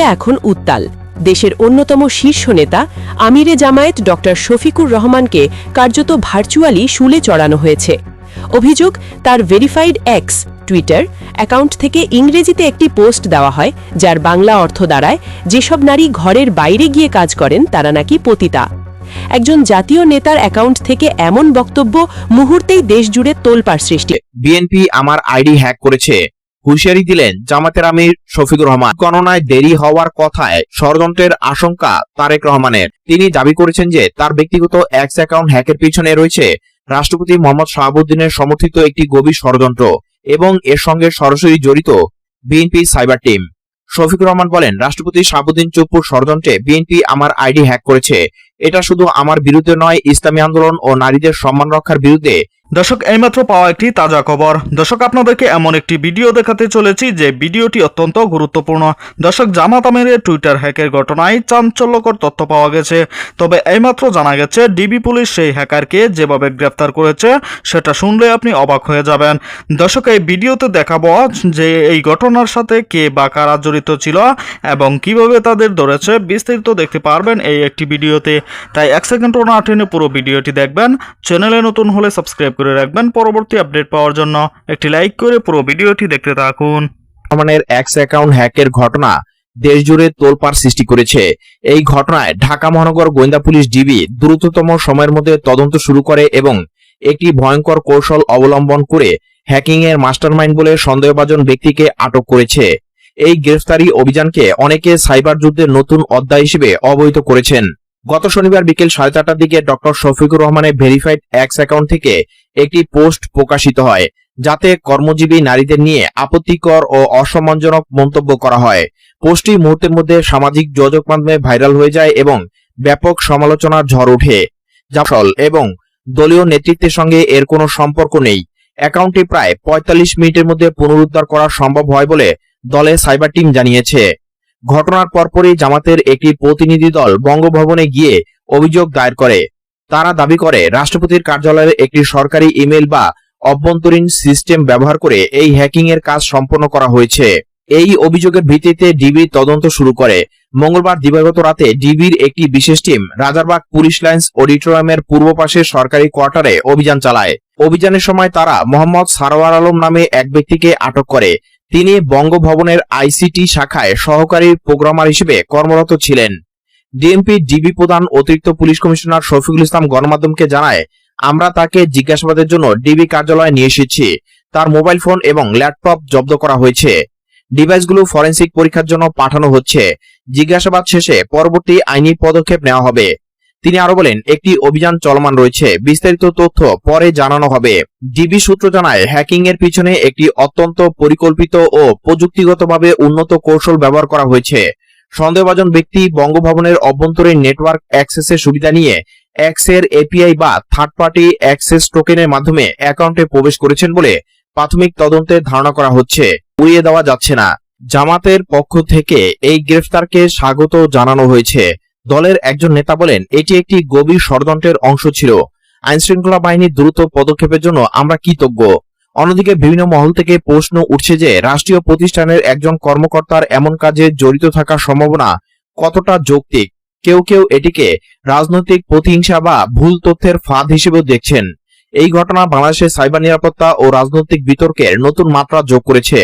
এখন উত্তাল। দেশের অন্যতম শীর্ষ নেতা, আমিরে জামায়াত ডক্টর শফিকুর রহমানকে কার্যত ভার্চুয়ালি শুলে চড়ানো হয়েছে। অভিযোগ, তার ভেরিফাইড এক্স টুইটার অ্যাকাউন্ট থেকে ইংরেজিতে একটি পোস্ট দেওয়া হয়, যার বাংলা অর্থ দাঁড়ায়, যেসব নারী ঘরের বাইরে গিয়ে কাজ করেন, তারা নাকি পতিতা। একজন জাতীয় নেতার অ্যাকাউন্ট থেকে এমন বক্তব্য মুহূর্তেই দেশজুড়ে তোলপাড় সৃষ্টি। বিএনপি আমার আইডি হ্যাক করেছে। হুঁশিয়ারি দিলেন জামাতের আমির শফিকুর রহমান। গণনায় দেরি হওয়ার কথায় ষড়যন্ত্রের আশঙ্কা তারেক রহমানের। তিনি দাবি করেছেন যে তার ব্যক্তিগত এক্স অ্যাকাউন্ট হ্যাকের পিছনে রয়েছে রাষ্ট্রপতি মোহাম্মদ শাহাবুদ্দিনের সমর্থিত একটি গভীর ষড়যন্ত্র এবং এর সঙ্গে সরাসরি জড়িত BNP cyber team. Shafiqur Rahman বলেন, রাষ্ট্রপতি শাহাবুদ্দিন চুপ্পুর ষড়যন্ত্রে বিএনপি আমার আইডি হ্যাক করেছে। এটা শুধু আমার বিরুদ্ধে নয়, ইসলামী আন্দোলন ও নারীদের সম্মান রক্ষার বিরুদ্ধে দর্শক, এইমাত্র পাওয়া একটি তাজা খবর। দর্শক, আপনাদেরকে এমন একটি ভিডিও দেখাতে চলেছি যে ভিডিওটি অত্যন্ত গুরুত্বপূর্ণ। দর্শক, জামাত আমিরের টুইটার হ্যাকের ঘটনায় চাঞ্চল্যকর তথ্য পাওয়া গেছে। তবে এইমাত্র জানা গেছে, ডিবি পুলিশ সেই হ্যাকারকে যেভাবে গ্রেফতার করেছে, সেটা শুনলে আপনি অবাক হয়ে যাবেন। দর্শক, এই ভিডিওতে দেখাবো যে এই ঘটনার সাথে কে বা কারা জড়িত ছিল এবং কীভাবে তাদের ধরেছে, বিস্তারিত দেখতে পারবেন এই একটি ভিডিওতে। তাই এক সেকেন্ডও না টেনে পুরো ভিডিওটি দেখবেন। চ্যানেলে নতুন হলে সাবস্ক্রাইব করে রাখবেন পরবর্তী আপডেট পাওয়ার জন্য। একটি লাইক করে পুরো ভিডিওটি দেখতে থাকুন। রহমানের এক্স অ্যাকাউন্ট হ্যাকের ঘটনা দেশজুড়ে তোলপাড় সৃষ্টি করেছে। এই ঘটনায় ঢাকা মহানগর গোয়েন্দা পুলিশ ডিবি দ্রুততম সময়ের মধ্যে তদন্ত শুরু করে এবং একটি ভয়ঙ্কর কৌশল অবলম্বন করে হ্যাকিং এর মাস্টারমাইন্ড বলে সন্দেহভাজন ব্যক্তিকে আটক করেছে। এই গ্রেফতারি অভিযানকে অনেকে সাইবার যুদ্ধের নতুন অধ্যায় হিসেবে অবহিত করেছেন। গত শনিবার বিকেল সাড়ে চারটার দিকে ডক্টর শফিকুর রহমানের ভেরিফাইড এক্স অ্যাকাউন্ট থেকে একটি পোস্ট প্রকাশিত হয়, যাতে কর্মজীবী নারীদের নিয়ে আপত্তিকর ও অসম্মানজনক মন্তব্য করা হয়। পোস্টটি মুহূর্তের মধ্যে সামাজিক যোগাযোগ মাধ্যমে ভাইরাল হয়ে যায় এবং ব্যাপক সমালোচনার ঝড় ওঠে। জাফল এবং দলীয় নেতৃত্বের সঙ্গে এর কোনো সম্পর্ক নেই। অ্যাকাউন্টটি প্রায় পঁয়তাল্লিশ মিনিটের মধ্যে পুনরুদ্ধার করা সম্ভব হয় বলে দলের সাইবার টিম জানিয়েছে। ঘটনার পরপরই জামাতের একটি প্রতিনিধি দল বঙ্গভবনে গিয়ে অভিযোগ দায়ের করে। তারা দাবি করে, রাষ্ট্রপতির কার্যালয়ের একটি সরকারি ইমেল বা অভ্যন্তরীণ সিস্টেম ব্যবহার করে এই হ্যাকিং এর কাজ সম্পন্ন করা হয়েছে। এই অভিযোগের ভিত্তিতে ডিবি তদন্ত শুরু করে। মঙ্গলবার দিবাগত রাতে ডিবির একটি বিশেষ টিম রাজারবাগ পুলিশ লাইন্স অডিটোরিয়ামের পূর্ব পাশে সরকারি কোয়ার্টারে অভিযান চালায়। অভিযানের সময় তারা মোহাম্মদ সারোয়ার আলম নামে এক ব্যক্তিকে আটক করে। তিনি বঙ্গভবনের আইসিটি শাখায় সহকারী প্রোগ্রামার হিসেবে কর্মরত ছিলেন। ডিএমপি ডিবি প্রধান অতিরিক্ত পুলিশ কমিশনার শফিকুল ইসলাম গণমাধ্যমকে জানায়, আমরা তাকে জিজ্ঞাসাবাদের জন্য ডিবি কার্যালয়ে নিয়ে এসেছি। তার মোবাইল ফোন এবং ল্যাপটপ জব্দ করা হয়েছে। ডিভাইসগুলো ফরেন্সিক পরীক্ষার জন্য পাঠানো হচ্ছে। জিজ্ঞাসাবাদ শেষে পরবর্তী আইনি পদক্ষেপ নেওয়া হবে। তিনি আরও বলেন, একটি অভিযান চলমান রয়েছে। বিস্তারিত তথ্য পরে জানানো হবে। ডিবি সূত্র জানায়, হ্যাকিং এর পিছনে একটি অত্যন্ত পরিকল্পিত ও প্রযুক্তিগতভাবে উন্নত কৌশল ব্যবহার করা হয়েছে। সন্দেহভাজন ব্যক্তি বঙ্গভবনের অভ্যন্তরীণ নেটওয়ার্ক অ্যাক্সেসের সুবিধা নিয়ে এর এপিআই বা থার্ড পার্টি অ্যাক্সেস টোকেনের মাধ্যমে অ্যাকাউন্টে প্রবেশ করেছেন বলে প্রাথমিক তদন্তে ধারণা করা হচ্ছে। উড়িয়ে দেওয়া যাচ্ছে না। জামাতের পক্ষ থেকে এই গ্রেফতারকে স্বাগত জানানো হয়েছে। দলের একজন নেতা বলেন, এটি একটি গভীর ষড়যন্ত্রের অংশ ছিল। আইনশৃঙ্খলা বাহিনীর দ্রুত পদক্ষেপের জন্য আমরা কৃতজ্ঞ। অন্যদিকে বিভিন্ন মহল থেকে প্রশ্ন উঠছে যে, রাষ্ট্রীয় প্রতিষ্ঠানের একজন কর্মকর্তার এমন কাজে জড়িত থাকার সম্ভাবনা কতটা যৌক্তিক? কেউ কেউ এটিকে রাজনৈতিক প্রতিহিংসা বা ভুল তথ্যের ফাঁদ হিসেবেও দেখছেন। এই ঘটনা বাংলাদেশের সাইবার নিরাপত্তা ও রাজনৈতিক বিতর্কের নতুন মাত্রা যোগ করেছে।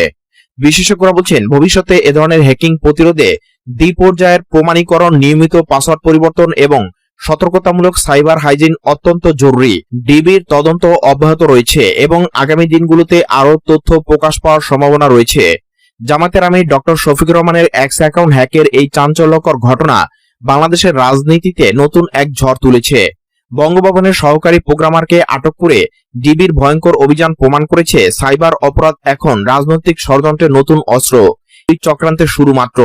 বিশেষজ্ঞরা বলছেন, ভবিষ্যতে এ ধরনের হ্যাকিং প্রতিরোধে দ্বিপর্যায়ের প্রমাণীকরণ, নিয়মিত পাসওয়ার্ড পরিবর্তন এবং সতর্কতামূলক সাইবার হাইজিন অত্যন্ত জরুরি। ডিবির তদন্ত অব্যাহত রয়েছে এবং আগামী দিনগুলোতে আরও তথ্য প্রকাশ পাওয়ার সম্ভাবনা রয়েছে। জামাতের আমি ডক্টর শফিকুর রহমানের এক্স অ্যাকাউন্ট হ্যাকের এই চাঞ্চল্যকর ঘটনা বাংলাদেশের রাজনীতিতে নতুন এক ঝড় তুলেছে। বঙ্গভবনের সহকারী প্রোগ্রামারকে আটক করে ডিবির ভয়ঙ্কর অভিযান প্রমাণ করেছে সাইবার অপরাধ এখন রাজনৈতিক ষড়যন্ত্রের নতুন অস্ত্র। এই চক্রান্তের শুরু মাত্র।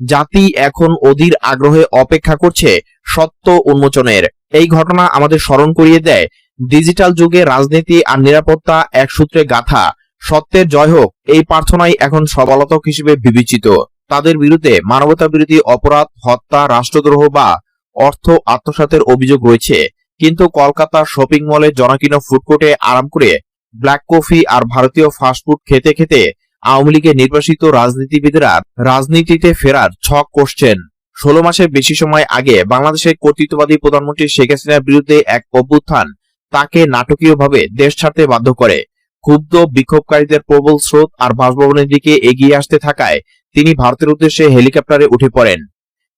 জাতি এখন অধীর আগ্রহে অপেক্ষা করছে সত্য উন্মোচনের। এই ঘটনা আমাদের স্মরণ করিয়ে দেয়, ডিজিটাল যুগে রাজনীতি আর নিরাপত্তা এক সূত্রে গাথা। সত্যের জয় হোক, এই প্রার্থনাই এখন সবলতক হিসেবে বিবেচিত। তাদের বিরুদ্ধে মানবতা বিরোধী অপরাধ, হত্যা, রাষ্ট্রদ্রোহ বা অর্থ আত্মসাতের অভিযোগ রয়েছে। কিন্তু কলকাতার শপিং মলে জনাকীর্ণ ফুডকোর্টে আরাম করে ব্ল্যাক কফি আর ভারতীয় ফাস্টফুড খেতে খেতে আওয়ামী লীগের নির্বাসিত রাজনীতিবিদরা রাজনীতিতে ফেরার ছক করছেন ষোলো মাসের বেশি সময় আগে বাংলাদেশের কর্তৃত্ববাদী প্রধানমন্ত্রী শেখ হাসিনার বিরুদ্ধে এক অভ্যুত্থান তাকে নাটকীয়ভাবে দেশ ছাড়তে বাধ্য করে। ক্ষুব্ধ বিক্ষোভকারীদের প্রবল স্রোত আর বাসভবনের দিকে এগিয়ে আসতে থাকায় তিনি ভারতের উদ্দেশ্যে হেলিকপ্টারে উঠে পড়েন।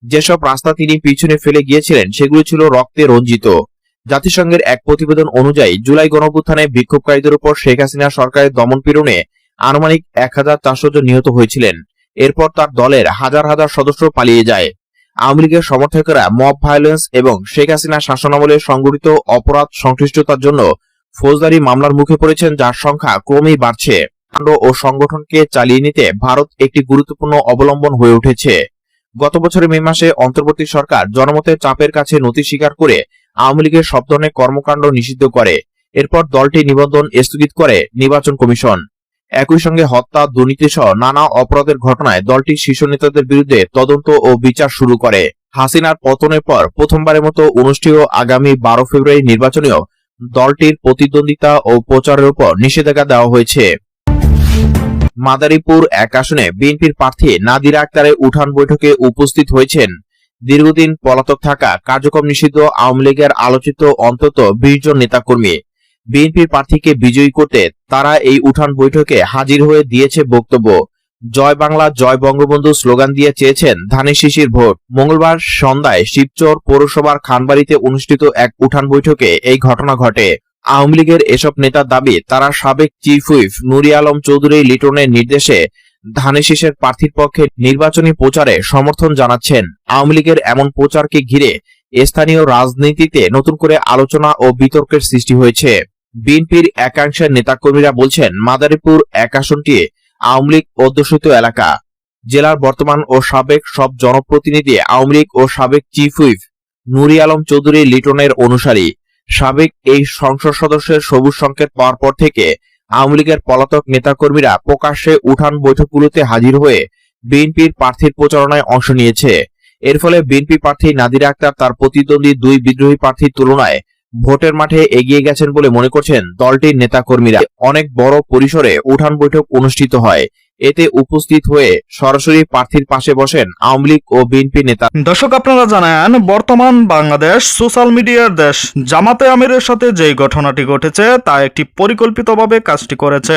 যেসব রাস্তা তিনি পিছনে ফেলে গিয়েছিলেন, সেগুলি ছিল রক্তে রঞ্জিত। জাতিসংঘের এক প্রতিবেদন অনুযায়ী জুলাই গণঅভ্যুত্থানে বিক্ষোভকারীদের উপর শেখ হাসিনা সরকারের দমনপীড়নে আনুমানিক এক হাজার চারশো জন নিহত হয়েছিলেন। এরপর তার দলের হাজার হাজার সদস্য পালিয়ে যায়। আওয়ামী লীগের সমর্থকেরা মব ভায়োলেন্স এবং শেখ হাসিনা শাসনামলে সংঘটিত অপরাধ সংশ্লিষ্টতার জন্য ফৌজদারি মামলার মুখে পড়েছেন, যার সংখ্যা ক্রমেই বাড়ছে। কাণ্ড ও সংগঠনকে চালিয়ে নিতে ভারত একটি গুরুত্বপূর্ণ অবলম্বন হয়ে উঠেছে। গত বছরের মে মাসে অন্তর্বর্তী সরকার জনমতের চাপের কাছে নথি স্বীকার করে আওয়ামী লীগের সব ধরনের কর্মকাণ্ড নিষিদ্ধ করে। এরপর দলটি নিবন্ধন স্থগিত করে নির্বাচন কমিশন। একই সঙ্গে হত্যা, দুর্নীতি সহ নানা অপরাধের ঘটনায় দলটির শীর্ষ নেতাদের বিরুদ্ধে তদন্ত ও বিচার শুরু করে। হাসিনার পতনের পর প্রথমবারের মতো অনুষ্ঠেয় আগামী বারো ফেব্রুয়ারি নির্বাচনেও দলটির প্রতিদ্বন্দ্বিতা ও প্রচারের উপর নিষেধাজ্ঞা দেওয়া হয়েছে। মাদারীপুর এক আসনে বিএনপির প্রার্থী নাদিরা আক্তারের উঠান বৈঠকে উপস্থিত হয়েছেন। দীর্ঘদিন পলাতক থাকা কার্যক্রম নিষিদ্ধ আওয়ামী লীগের আলোচিত অন্তত বিশ জন নেতাকর্মী। বিএনপির প্রার্থীকে বিজয়ী করতে তারা এই উঠান বৈঠকে হাজির হয়ে দিয়েছে বক্তব্য। জয় বাংলা, জয় বঙ্গবন্ধু স্লোগান দিয়ে চেয়েছেন ধানের শিশির ভোট। মঙ্গলবার সন্ধ্যায় শিবচর পৌরসভার খানবাড়িতে অনুষ্ঠিত এক উঠান বৈঠকে এই ঘটনা ঘটে। আওয়ামী লীগের এসব নেতার দাবি, তারা সাবেক চিফ হুইপ নুরি আলম চৌধুরী লিটনের নির্দেশে ধানের শীষের প্রার্থীর পক্ষে নির্বাচনী প্রচারে সমর্থন জানাচ্ছেন। আওয়ামী লীগের এমন প্রচারকে ঘিরে স্থানীয় রাজনীতিতে নতুন করে আলোচনা ও বিতর্কের সৃষ্টি হয়েছে। বিএনপির একাংশের নেতাকর্মীরা বলছেন, মাদারীপুর এক আসনটি আওয়ামী লীগ অধ্যুষিত এলাকা। জেলার বর্তমান ও সাবেক সব জনপ্রতিনিধি আওয়ামী লীগ ও সাবেক চিফ হুইপ নুরি আলম চৌধুরী লিটনের অনুসারী। সাবেক এই সংসদ সদস্যের সবুজ সংকেত পাওয়ার পর থেকে আওয়ামী লীগের পলাতক নেতাকর্মীরা প্রকাশ্যে উঠান বৈঠকগুলোতে হাজির হয়ে বিএনপির প্রার্থীর প্রচারণায় অংশ নিয়েছে। এর ফলে বিএনপি প্রার্থী নাদিরা আক্তার তার প্রতিদ্বন্দ্বী দুই বিদ্রোহী প্রার্থীর তুলনায় ভোটের মাঠে এগিয়ে গেছেন বলে মনে করছেন দলটির নেতাকর্মীরা। অনেক বড় পরিসরে উঠান বৈঠক অনুষ্ঠিত হয়। এতে উপস্থিত হয়ে সরাসরি প্রার্থীর পাশে বসেন আওয়ামী লীগ ও বিএনপি নেতা। দর্শক, আপনারা জানেন, বর্তমান বাংলাদেশ সোশ্যাল মিডিয়ার দেশ। জামাতে আমিরের সাথে যেই ঘটনাটি ঘটেছে, তা একটি পরিকল্পিতভাবে কাজটি করেছে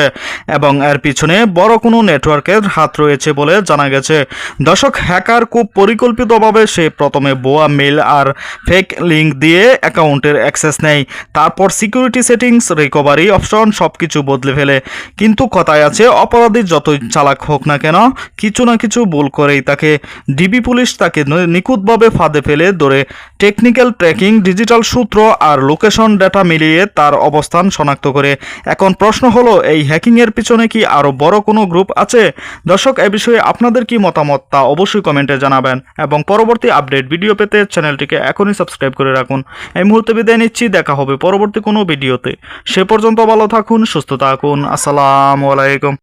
এবং এর পিছনে বড় কোনো নেটওয়ার্কের হাত রয়েছে বলে জানা গেছে। দর্শক, হ্যাকার খুব পরিকল্পিতভাবে সে প্রথমে বোয়া মেল আর ফেক লিঙ্ক দিয়ে অ্যাকাউন্টের অ্যাক্সেস নেয়। তারপর সিকিউরিটি সেটিংস, রিকভারি অপশন সবকিছু বদলে ফেলে। কিন্তু কথায় আছে, অপরাধী যতই চালাক হোক না কেন, কিছু না কিছু ভুল করেই তাকে ডিবি পুলিশ তাকে নিখুঁতভাবে ফাঁদে ফেলে ধরে টেকনিক্যাল ট্র্যাকিং ডিজিটাল সূত্র আর লোকেশন ডেটা মিলিয়ে তার অবস্থান শনাক্ত করে। এখন প্রশ্ন হলো, এই হ্যাকিংয়ের পিছনে কি আরও বড় কোনো গ্রুপ আছে? দর্শক, এ বিষয়ে আপনাদের কি মতামত তা অবশ্যই কমেন্টে জানাবেন। এবং পরবর্তী আপডেট ভিডিও পেতে চ্যানেলটিকে এখনই সাবস্ক্রাইব করে রাখুন। এই মুহূর্তে বিদায় নিচ্ছি, দেখা হবে পরবর্তী কোনো ভিডিওতে সে পর্যন্ত ভালো থাকুন, সুস্থ থাকুন। আসসালামু আলাইকুম।